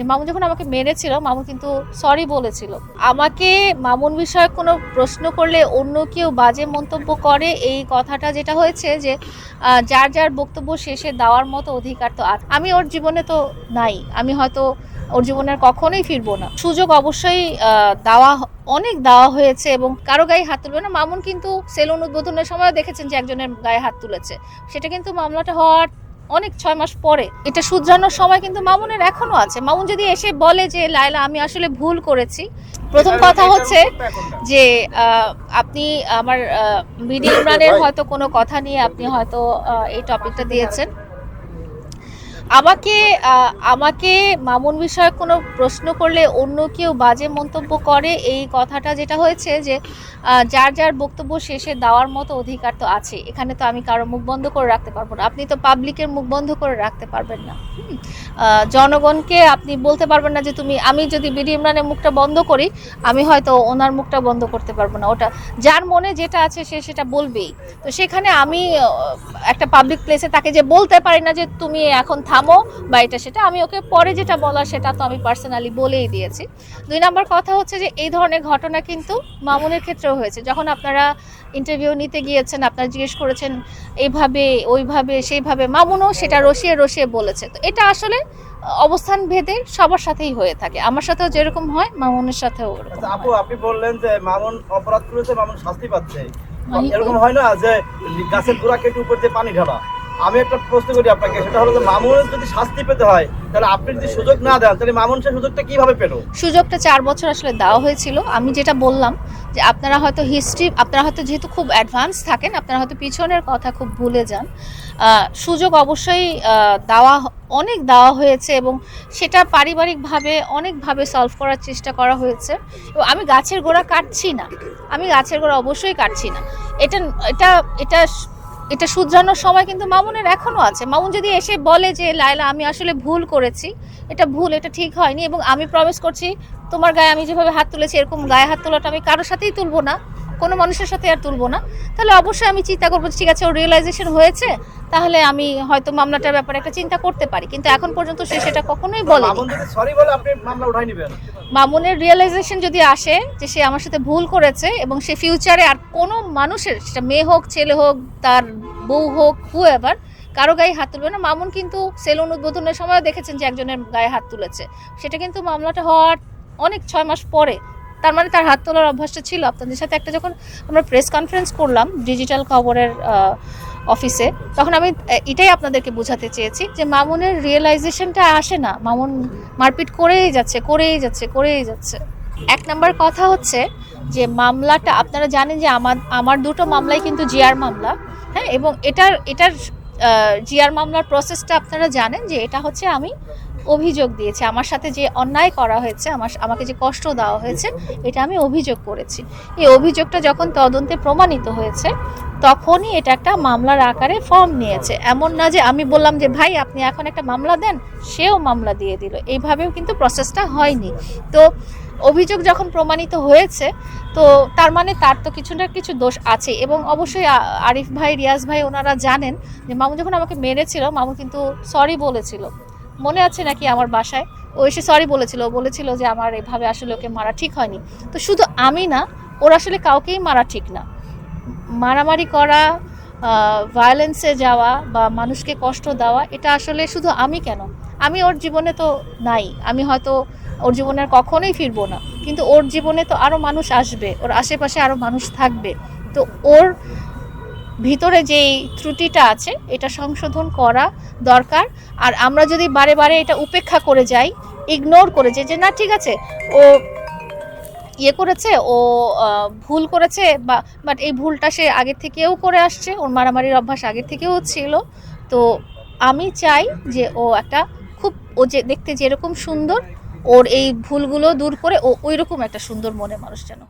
যে মামুন যখন আমাকে মেরেছিল, মামুন কিন্তু সরি বলেছিল। আমাকে মামুন বিষয়ে কোনো প্রশ্ন করলে অন্য কেউ বাজে মন্তব্য করে এই কথাটা যেটা হয়েছে যে যার যার বক্তব্য শেষে দেওয়ার মতো অধিকার তো আছে আমি ওর জীবনে তো নাই। আমি হয়তো ওর জীবনের কখনোই ফিরবো না। সুযোগ অবশ্যই দেওয়া অনেক দেওয়া হয়েছে এবং কারও গায়ে হাত তুলবে না। মামুন কিন্তু সেলুন উদ্বোধনের সময় দেখেছেন যে একজনের গায়ে হাত তুলেছে। সেটা কিন্তু মামলাটা হওয়ার অনেক ছয় মাস পরে। এটা শুধরানোর সময় কিন্তু মামুনের এখনও আছে। মামুন যদি এসে বলে যে লাইলা আমি আসলে ভুল করেছি। প্রথম কথা হচ্ছে যে আহ, আপনি আমার মিডিয়া ইমরানের হয়তো কোনো কথা নিয়ে আপনি হয়তো এই টপিকটা দিয়েছেন। আমাকে আমাকে মামুন বিষয়ে কোনো প্রশ্ন করলে অন্য কেউ বাজে মন্তব্য করে? এই কথাটা যেটা হয়েছে যে যার যার বক্তব্য শেষে দেওয়ার মতো অধিকার তো আছে। এখানে তো আমি কারও মুখ বন্ধ করে রাখতে পারব না। আপনি তো পাবলিকের মুখ বন্ধ করে রাখতে পারবেন না। জনগণকে আপনি বলতে পারবেন না যে, তুমি, আমি যদি বিডি ইমরানের মুখটা বন্ধ করি, আমি হয়তো ওনার মুখটা বন্ধ করতে পারব না। ওটা, যার মনে যেটা আছে সে সেটা বলবেই। তো সেখানে আমি একটা পাবলিক প্লেসে তাকে যে বলতে পারি না যে, তুমি এখন থামো বা এটা সেটা আমি ওকে পরে যেটা বলা সেটা তো আমি পার্সোনালি বলেই দিয়েছি। দুই নাম্বার কথা হচ্ছে যে এই ধরনের ঘটনা কিন্তু মামুনের ক্ষেত্রেও হয়েছে। যখন আপনারা ইন্টারভিউ নিতে গিয়েছেন আপনারা জিজ্ঞেস করেছেন এইভাবে ওইভাবে সেইভাবে মামুনও সেটা রসিয়ে রসিয়ে বলেছে। তো এটা আসলে অবস্থান ভেদে সবার সাথেই হয়ে থাকে। আমার সাথেও যেরকম হয় মামুনের সাথেও আচ্ছা, আপু আপনি বললেন যে মামুন অপরাধ করেছে মামুন শাস্তি পাচ্ছে। এরকম হয় না যে গাছের গোড়া কেটে উপর যে পানি ঢালা? আমি একটা প্রশ্ন করি আপনাকে, সেটা হলো যে মামুনের যদি শাস্তি পেতে হয়, তাহলে আপনি যদি সুযোগ না দেন, তাহলে মামুন সে সুযোগটা কীভাবে পেল? সুযোগটা চার বছর আসলে দেওয়া হয়েছিল। আমি যেটা বললাম যে আপনারা হয়তো হিস্ট্রি আপনারা হয়তো যেহেতু খুব অ্যাডভান্স থাকেন, আপনারা হয়তো পিছনের কথা খুব ভুলে যান। সুযোগ অবশ্যই দেওয়া, অনেক দেওয়া হয়েছে এবং সেটা পারিবারিকভাবে, অনেকভাবে সলভ করার চেষ্টা করা হয়েছে। এবং আমি গাছের গোড়া কাটছি না। আমি গাছের গোড়া অবশ্যই কাটছি না। এটা এটা এটা এটা শুধরানোর সময় কিন্তু মামুনের এখনও আছে। মামুন যদি এসে বলে যে লাইলা আমি আসলে ভুল করেছি, এটা ভুল, এটা ঠিক হয়নি এবং আমি প্রমিস করছি, তোমার গায়ে আমি যেভাবে হাত তুলেছি, এরকম গায়ে হাত তোলাটা আমি কারোর সাথেই তুলবো না। কোনো মানুষের সাথে আর তুলবো না। তাহলে অবশ্যই আমি চিন্তা করব ঠিক আছে ওর রিয়েলাইজেশন হয়েছে তাহলে আমি হয়তো মামলাটার ব্যাপারে একটা চিন্তা করতে পারি। কিন্তু এখন পর্যন্ত সে সেটা কখনোই বলে মামুনের রিয়েলাইজেশন যদি আসে যে সে আমার সাথে ভুল করেছে এবং সে ফিউচারে আর কোনো মানুষের সেটা মেয়ে হোক ছেলে হোক তার বউ হোক হু এভার কারও গায়ে হাত তুলবে না। মামুন কিন্তু সেলুন উদ্বোধনের সময় দেখেছেন যে একজনের গায়ে হাত তুলেছে। সেটা কিন্তু মামলাটা হওয়ার অনেক ছয় মাস পরে তার মানে তার হাত তোলার অভ্যাসটা ছিল। আপনাদের সাথে একটা যখন আমরা প্রেস কনফারেন্স করলাম ডিজিটাল খবরের অফিসে তখন আমি এটাই আপনাদেরকে বোঝাতে চেয়েছি যে মামুনের রিয়েলাইজেশনটা আসে না। মামুন মারপিট করেই যাচ্ছে করেই যাচ্ছে করেই যাচ্ছে। এক নাম্বার কথা হচ্ছে যে মামলাটা, আপনারা জানেন যে আমার আমার দুটো মামলাই কিন্তু জিআর মামলা হ্যাঁ? এবং এটার এটার জিআর মামলার প্রসেসটা আপনারা জানেন যে এটা হচ্ছে আমি অভিযোগ দিয়েছি। আমার সাথে যে অন্যায় করা হয়েছে, আমার আমাকে যে কষ্ট দেওয়া হয়েছে, এটা আমি অভিযোগ করেছি। এই অভিযোগটা যখন তদন্তে প্রমাণিত হয়েছে, তখনই এটা একটা মামলার আকারে ফর্ম নিয়েছে। এমন না যে আমি বললাম যে, ভাই, আপনি এখন একটা মামলা দেন, সেও মামলা দিয়ে দিল। এইভাবেও কিন্তু প্রসেসটা হয়নি। তো অভিযোগ যখন প্রমাণিত হয়েছে, তো তার মানে তার তো কিছু না কিছু দোষ আছে। এবং অবশ্যই আরিফ ভাই, রিয়াজ ভাই, ওনারা জানেন যে মামু যখন আমাকে মেরেছিল, মামু কিন্তু সরি বলেছিল। মনে আছে নাকি আমার বাসায়? ও এসে সরি বলেছিল বলেছিল যে আমার এভাবে আসলে ওকে মারা ঠিক হয়নি। তো শুধু আমি না, ওর আসলে কাউকেই মারা ঠিক না। মারামারি করা ভায়োলেন্সে যাওয়া বা মানুষকে কষ্ট দেওয়া, এটা আসলে শুধু আমি কেন? আমি ওর জীবনে তো নাই। আমি হয়তো ওর জীবনে আর কখনোই ফিরবো না। কিন্তু ওর জীবনে তো আরও মানুষ আসবে, ওর আশেপাশে আরও মানুষ থাকবে। তো ওর ভিতরে যেই ত্রুটিটা আছে, এটা সংশোধন করা দরকার আর আমরা যদি বারে বারে এটা উপেক্ষা করে যাই ইগনোর করে যাই যে না, ঠিক আছে, ও ইয়ে করেছে, ও ভুল করেছে বা বাট এই ভুলটা সে আগে থেকেও করে আসছে, ওর মারামারির অভ্যাস আগে থেকেও ছিল তো আমি চাই যে ও একটা খুব, ও যে দেখতে যেরকম সুন্দর, ওর এই ভুলগুলো দূর করে ও ওই রকম একটা সুন্দর মনে মানুষ যেন।